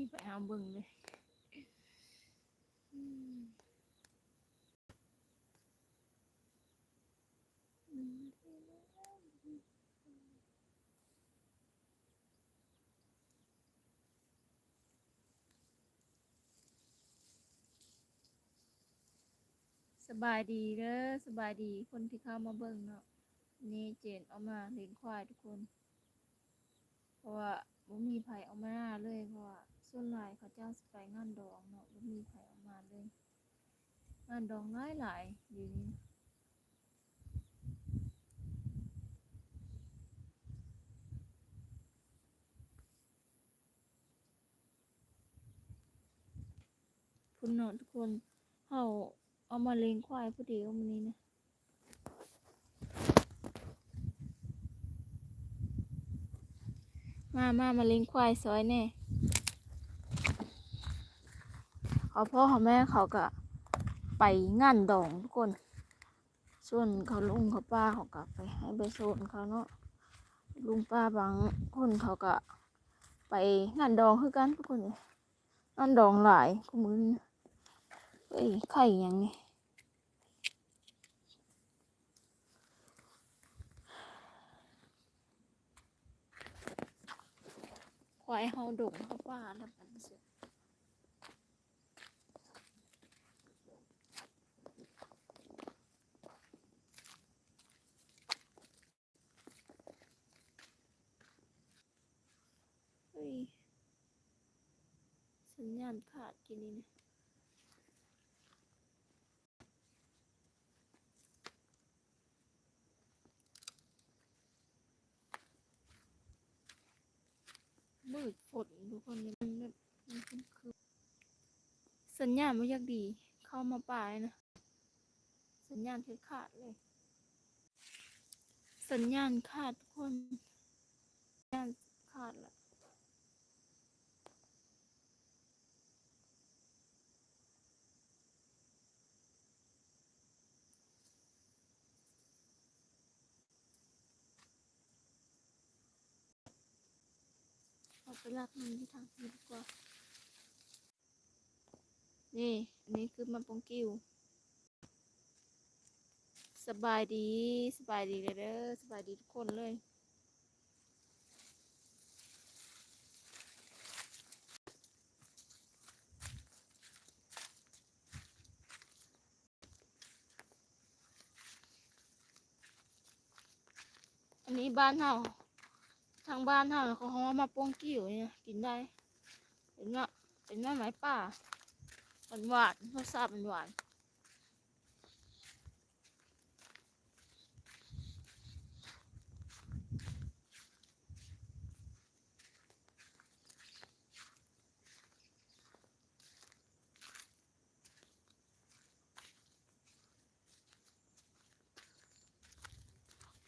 มีไปหาเบิ่งเลยสบายดีเด้อสบายดีคนที่เข้ามาเบิ่งเนาะนี่เจนเอามาเลี้ยงควายทุกคน เพราะว่าบ่มีไผเอามาเลยเพราะว่า ส่วนหลายเขาเจ้าสิไปงานดองเนาะบ่มีไผเอามาเลย งานดองหลายหลายอยู่นี่คุณเนาะทุกคนเฮาเอามาเลี้ยงควายผู้เดีวมื้อนี้นะมามามาเลี้ยงควายซอยแน่ เขาพ่อเขาแม่เขาก็ไปงานดองทุกคน ส่วนเขาลุงเขาป้าเขาก็ไปให้ไปโซนเขาเนาะลุงป้าบางคนเขาก็ไปงานดองคือกันทุกคนงานดองหลายกูมือนี้เอ้ยไข่ยังนี่ควายเฮาดงเขาป้าแล้วมันเสียเฮ้ยสัญญาดกินนี่นะมืดฝนทุกคนเนี่ยมันแบบมันคือสัญญาณไม่อยากดี เข้ามาป่ายนะ สัญญาณคือขาดเลย สัญญาณขาดทุกคน สัญญาณขาดละ ไปรับมันที่ทางนี้ดีกว่า นี่ อันนี้คือมันปงกิ้ว สบายดี สบายดีเลยเด้อ สบายดีทุกคนเลยอันนี้บ้านเฮา ทางบ้านเฮาเขาเอามาปงกิ้วเนี่ยกินได้เป็นว่าเป็นว่าไม้ป่าหวานหวานรสชาติมันหวาน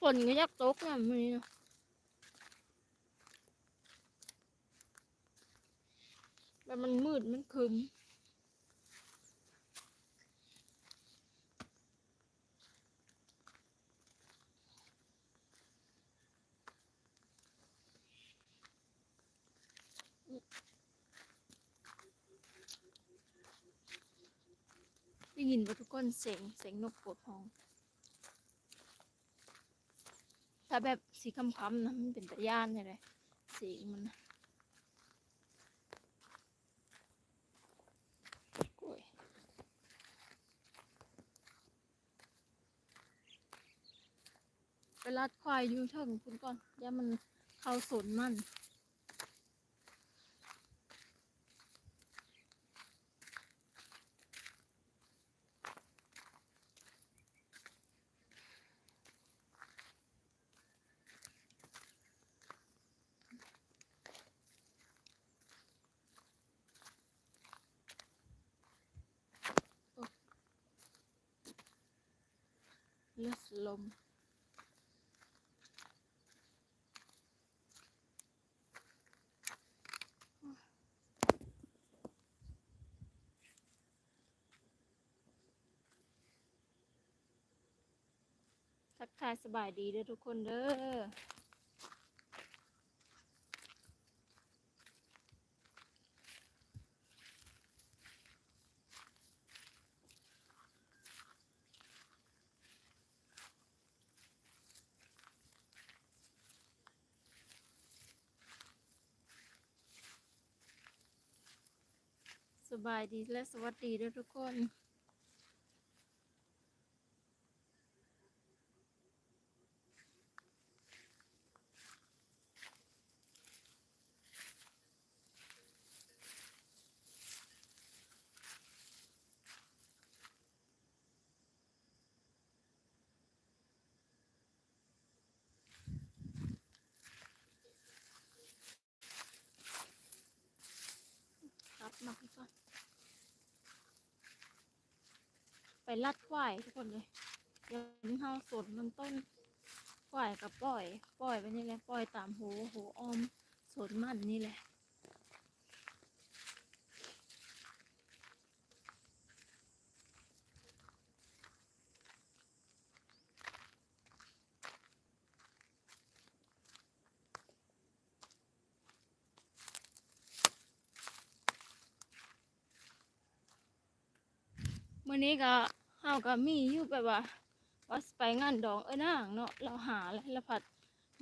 ฝนก็ยักตกนะมีนะ แต่มันมืดมันคึมได้ยินว่าทุกคนเสียงเสียงนกปวดห้อง ถ้าแบบสีคำๆนะมันเป็นตะย่านเนี่ยเลยสีมันนะโอ้ยไป ลัดควายอยู่เถิงคุณก่อนอย่ามันเข้าสนมันเลือดลมายสบายดีเด้อทุกคนเด้อสบายดีและสวัสดีเด้อทุกคน ลัดควายทุกคนเลยเดี๋ยวนี้เฮาสดมันต้นควายกับปล่อย ปล่อยไปนี่แหละปล่อยตามหูหูออมสดมันนี่แหละมื่อนี้ก็ เฮาก็มีอยู่แบบว่าว่าไปงานดองเอ้ยนางเนาะเราหาแล้วเราผัด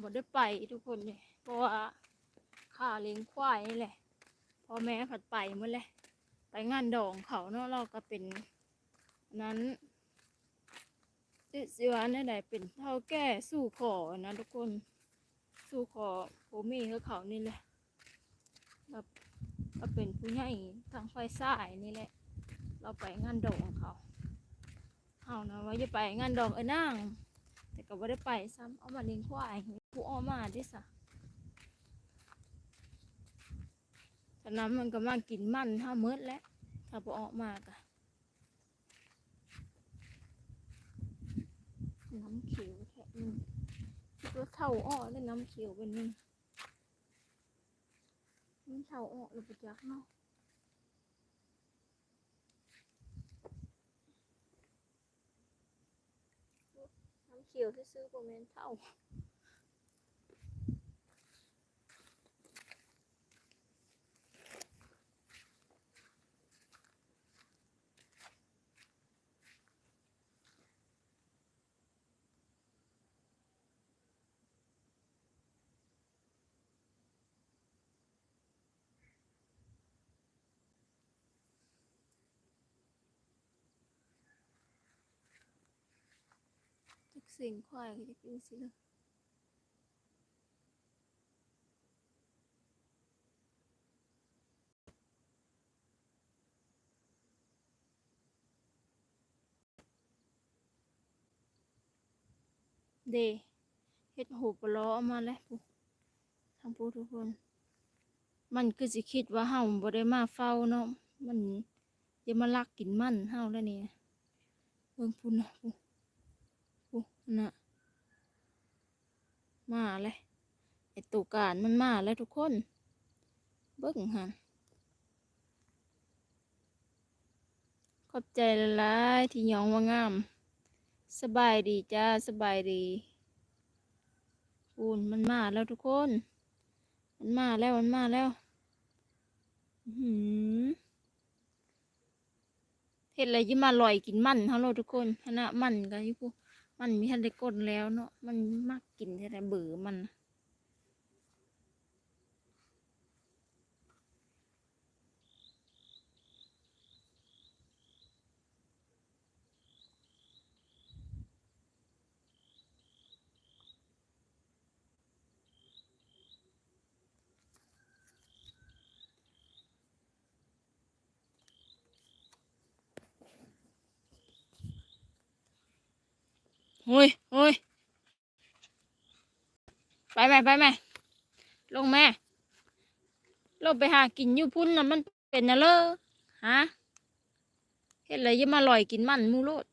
บ่ได้ไปทุกคนเลยเพราะว่าข้าเลี้ยงควายนี่แหละพ่อแม่ผัดไปหมดเลยไปงานดองเขาเนาะเราก็เป็นนั้นติสิวานี่ยไหนเป็นเท่าแก่สู่ขอนะทุกคนสู่ขอผมมีเขาเขานี่แหละแบบก็เป็นผู้ใหญ่ทางไฟสายนี่แหละ เราไปงานดองเขาานะว่าจะไปงานดองเอ้นางแต่ก็ไม่ได้ไปซ้ำเอามาเลี้ยงควายผู้ออมาดิสะฉะนั้นมันก็มากินมันถ้ามิดแล้วถ้าผู้อ้อมากะน้ำเขียวแค่นึงคิดว่าเท่าอ้อได้น้ำเขียวเป็นนึงมันเท่าอ้อหรือปจักเนาะ เขียวที่ซื้อโปรเมนเท่า สิงควายก็จะกินสิเลยเดเฮ็ดหูปลาเอมาแล้วปุ๊ทางปูทุกคน มันคือสิคิดว่าเฮาบ่ได้มาเฝ้าเนาะมันจะมาลักกินมันเฮาแล้วนี่เบิ่งพุ่นนะปุ๊ น่ะมาเลยไอตัวการมันมาแล้วทุกคน เบิ้งหันขอบใจละลายที่ยองว่างาม สบายดีจ้าสบายดีปูนมันมาแล้วทุกคน มันมาแล้วมันมาแล้วหือเห็ดอะไรยี่มาลอยกินมันเขาโหลทุกคนคณะมันก็อยี่พู มันมีทันได้กดแล้วเนาะมันมากกินแต่เบื่อมัน เฮ้ยโอ้ยไปไหมไปไหมลงแม่ลงไปหากินยูพุ่นนะมันเป็นนะเลอฮะเฮ็ดอะไรยังมาลอยกินมันมูโลด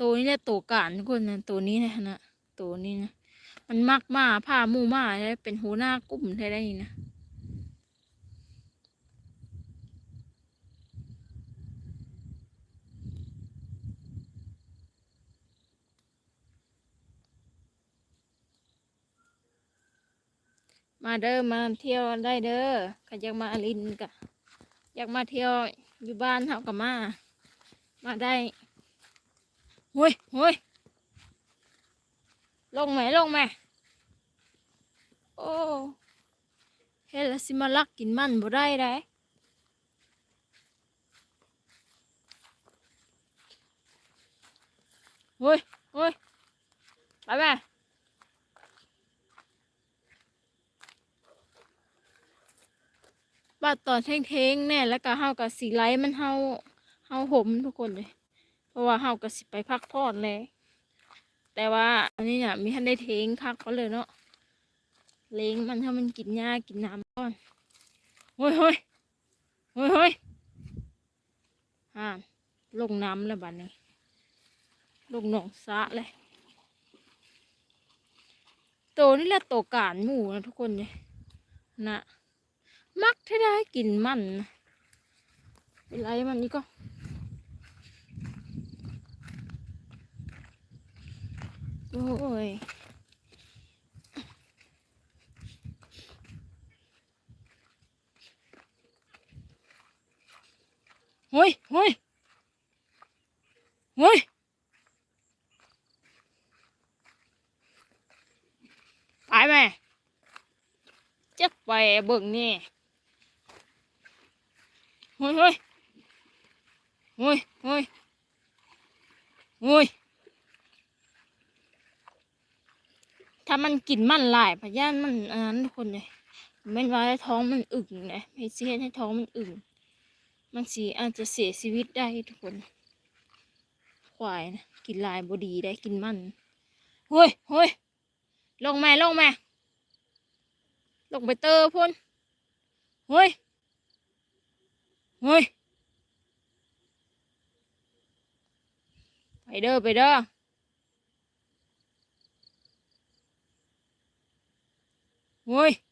ตัวนี้แหละตัวการทุกคนนะตัวนี้นะนะตัวนี้นะ มันมักมาพามูมาได้เป็นหัวหน้ากลุ่มได้ได้นี่นะ มาเด้อมาเที่ยวได้เด้อใครอยากมาลินกะอยากมาเที่ยวอยู่บ้านเฮากับมา มาได้โอ้ยโอ้ยลงไหมลงไหมโอ้เฮลสิมาลักกินมันบ่ได้ได้เฮ้ยเฮ้ยไปแม่ บาดตอนเท่งๆแน่แล้วก็เฮากับสีไลท์มันเฮาเฮาห่มทุกคนเลย เพราะว่าเฮาก็สิไปพักผ่อนเลยแต่ว่าอันนี้เนี่ยมีท่านได้เทงคักเขาเลยเนาะเล้งมันให้มันกินหญ้ากินน้ำก่อนโอ้ยเฮ้ยโอ้ยเฮ้ยอ่าลงน้ำแล้วบัดนี้ลงหนองสะเลยโตนี่แหละโตการหมูนะทุกคนเลยนะ มักให้ได้กินมันนะเป็นไรมันนี่ก็ โอ้ยเฮ้ยเฮ้ยเฮ้ยไปไหมจะไปเบิ่งนี่ เฮ้ยเฮ้ยเฮ้ยเฮ้ยเฮ้ยถ้ามันกินมันหลายพย่านมันอันนั้นทุกคนเลยแม่นว่าให้ท้องมันอึ่งนะไม่ใช่ให้ท้องมันอึ่งมันสีอาจจะเสียชีวิตได้ทุกคน ควายนะกินลายบดีได้กินมันเฮ้ยเฮ้ยลงมาลงมาลงไปเตอร์พ่นเฮ้ย ui, Phải đơ, phải đơ. ui.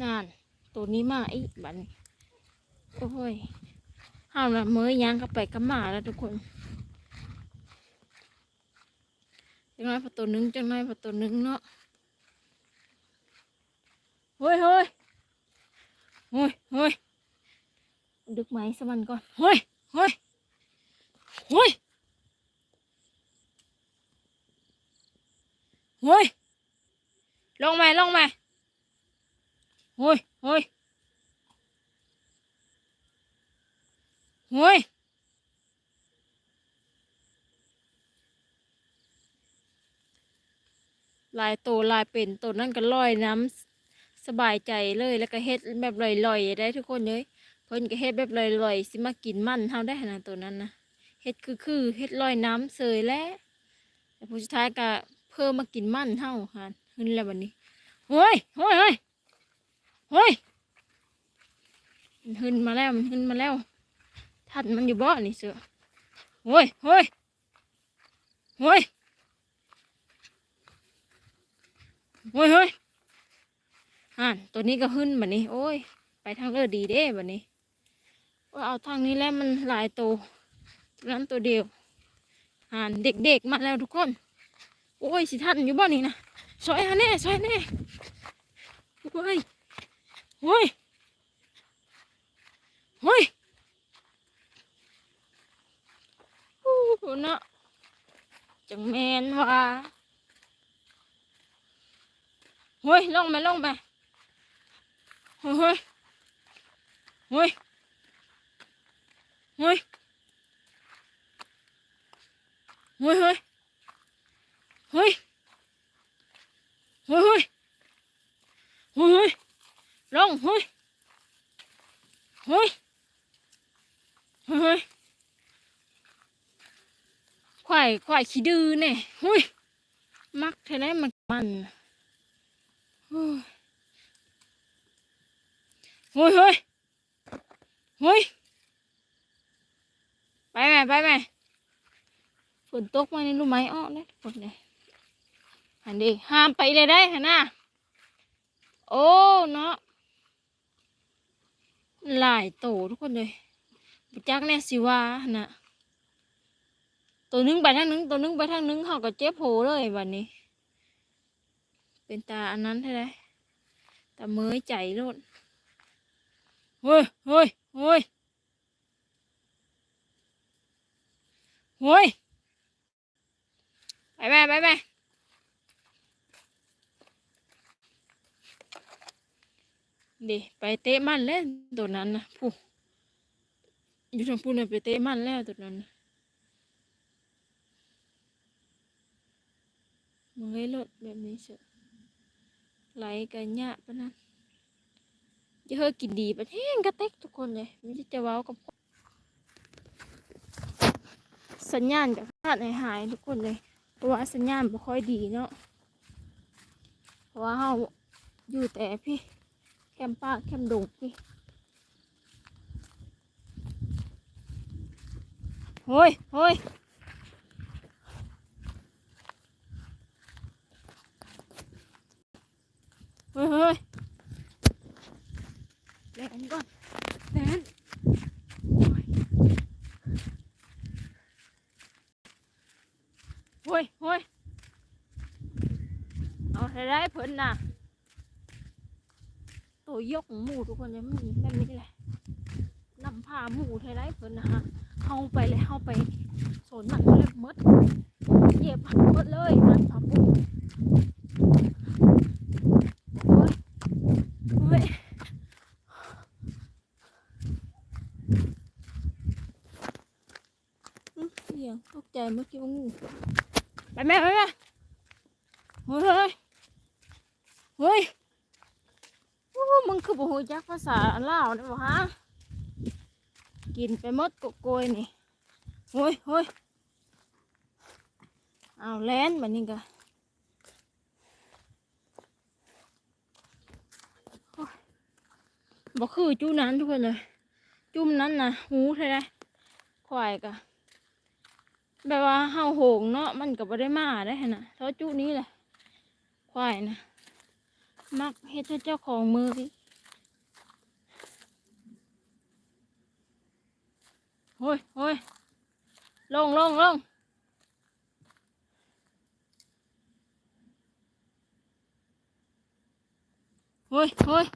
นาน ตัวนี้มาอีกบันโอ้ยห้ามละเมื่อยางก็ไปกับหมาแล้วทุกคนจังน้อยพอตัวหนึงจังน้อยพอตัวหนึงเนาะเฮ้ยเฮ้ยเฮ้ยเฮ้ยดึกไหมสมันก่อนเฮ้ยเฮ้ยเฮ้ยเฮ้ยลงมาลงมา เฮ้ยเฮ้ยเฮ้ยลายโตลายเป็นตัวนั่นก็ลอยน้ำสบายใจเลยแล้วก็เฮ็ดแบบลอยๆได้ทุกคนเลยเพิ่นก็เฮ็ดแบบลอยๆสิมากินมันเฮาได้ขนาดตัวนั้นนะเฮ็ดคือคือเฮ็ดลอยน้ำเสยแล้วแต่ผู้สุดท้ายก็เพิ่มมากินมันเฮาค่ะขึ้นแล้วบัดนี้เฮ้ยเฮ้ยเฮ้ย เฮ้ย มันขึ้นมาแล้ว มันขึ้นมาแล้ว ทัดมันอยู่บ่อนี่เสือเฮ้ยเฮ้ยเฮ้ยเฮ้ยเฮ้ยอ่าตัวนี้ก็ขึ้นแบบนี้ โอ้ย ไปทางเลือดีเด้แบบนี้ว่าเอาทางนี้แล้วมันหลายตัวตัวนั้นตัวเดียวอ่านเด็กๆมาแล้วทุกคน โอ้ยสิทันอยู่บ่อนี่นะซอยฮะแน่ซอยแน่โอ้ย Ui. Ui. Ui nó. Chẳng men hoa. Ui, lông mày lông mày. Ui ui. Ui. Ui. Ui ui. Ui. Ui ui. ควายควายขี้ดื้อเนี่ยเฮ้ยมักเท่าไรมันมันเฮ้ยเฮ้ยเฮ้ยไปไหมไปไหมฝนตกมาในรู้ไหมอ้อเลยฝนเลยอันนี้ห้ามไปเลยได้ฮะน่าโอ้เนาะหลายโตทุกคนเลยบุจักแน่สิว่านนะ ตัวนึงไปทางนึงตัวนึงไปทางนึงเขาก็เจ็บโผเลยวันนี้ เป็นตาอันนั้นใช่ไหมตาเมยใจโลดเฮ้ยเฮ้ยเฮ้ยเฮ้ยไปไปไปไปเดี๋ยวไปเตะมันแล้วตัวนั้นนะผู้อยู่ทางผู้นั้นไปเตะมันแล้วตัวนั้นนะ เมยโลดแบบนี้เสอะไหลกันยะปะนั้นจะเฮอกินดีปะแห้งกระเต็กทุกคนเลยไมแต่จะเว้ากับสัญญาณกับขาดหายทุกคนเลยเพราะว่าสัญญาณไม่ค่อยดีเนาะเพราะว่าเราอยู่แต่พี่แคมป์ป่าแคมดงพี่โฮ้ยโฮ้ย เฮ้ยเฮ้ยแดนก่อนแดนโอ้ยโฮ้ยเอาให้ได้เพิ่นน่ะ ตัวยกหมูทุกคนยังไม่มีแบบนี้เลยนำพาหมูไทยไรเพิ่นนะฮะเข้าไปเลยเข้าไปโซนมันเลยมดเหยียบหมดเลยมันพาหมูโอ้ยโอ้ยอื้อเสีย งตกใจเมื่อกี้ว่างูไปแม่ไปแม่เฮ้ยเฮ้ยเฮ้ยโอ้มึงคือบ่ฮู้จักภาษาลาวนี่บ่ฮะกินไปหมดกกโกยนี่โอ้ยโอ้ยเอาแล่นบัดนี้ก็โอ้ยบ่คือจูนั้นทุกคนเลยจุ่มนั้นน่ะหูเท่าไรควายก็ แบบว่าเฮาโหงเนาะมันก็บ่ได้มาได้หั่นนะเท่าจุนี้แหละควายนะมักเฮ็ดให้เจ้าของมือพี่โอ้ยโอ้ยลงลงลงโอ้ยโอ้ย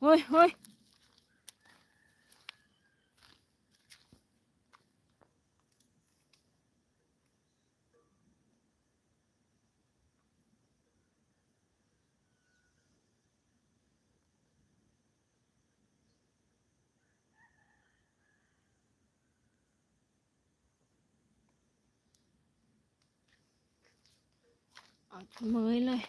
โอ้ยโอ้ย เอาเมยเลย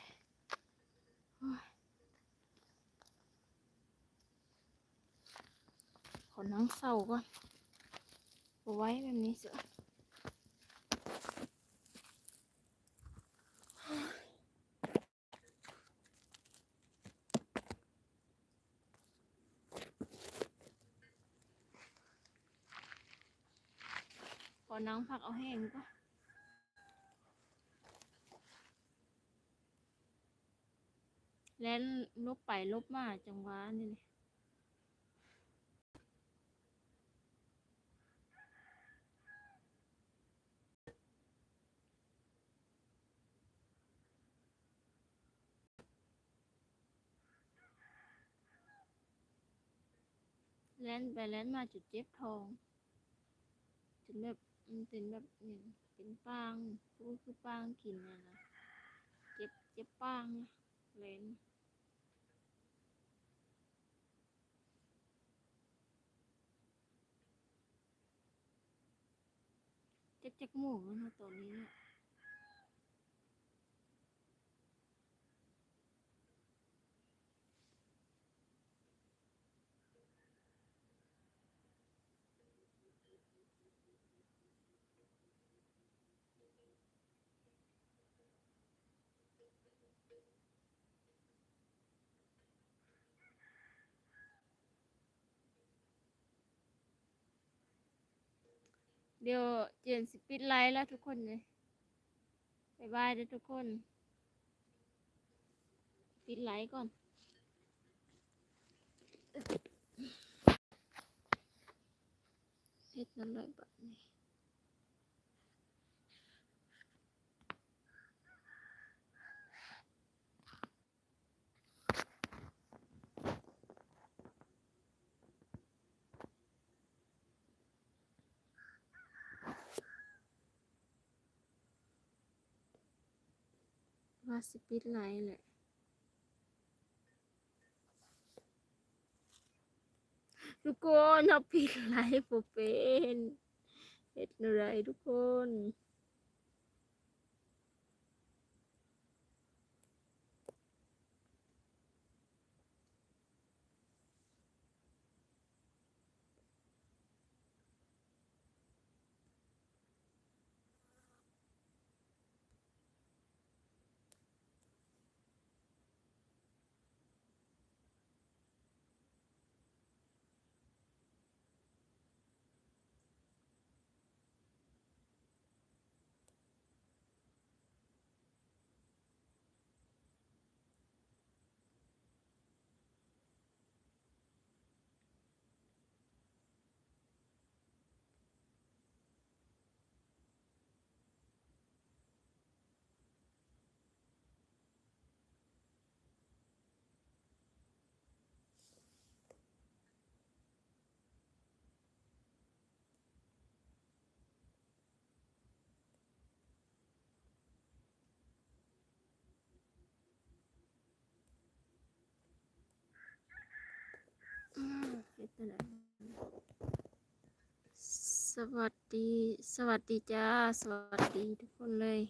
ขอนั่งเศร้าก่อนไว้แบบนี้เสือขอนั่งพักเอาแห้งก็ แล้วลบไปลบมาจังหวะนี่เลยแล่นไปแล่นมาจุดเจ็บทองจนแบบมันเป็นแบบเนี่ยเป็นปางพูคือปางกินนะนะเจ็บเจ็บปางนะแล่น จากหมูมาตัวนี้เนี่ย ดี๋ยวเจนสิปิดไลน์แล้วทุกคนเลยบายบายเด้อทุกคน ปิดไลค์ก่อนเฮ็ดนั่นเลยบัดนี้ สปิดไลน์แหละทุกคนเอาปิดไลน์ผมเป็นเห็ดอะไรทุกคน อื สวัสดี สวัสดีจ้า สวัสดีทุกคนเลย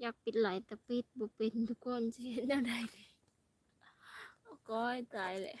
อยากปิดไหลแต่ปิดบ่เป็นทุกคนสิเฮ็ดแนวใดดีโอ้ก้อยตายแหละ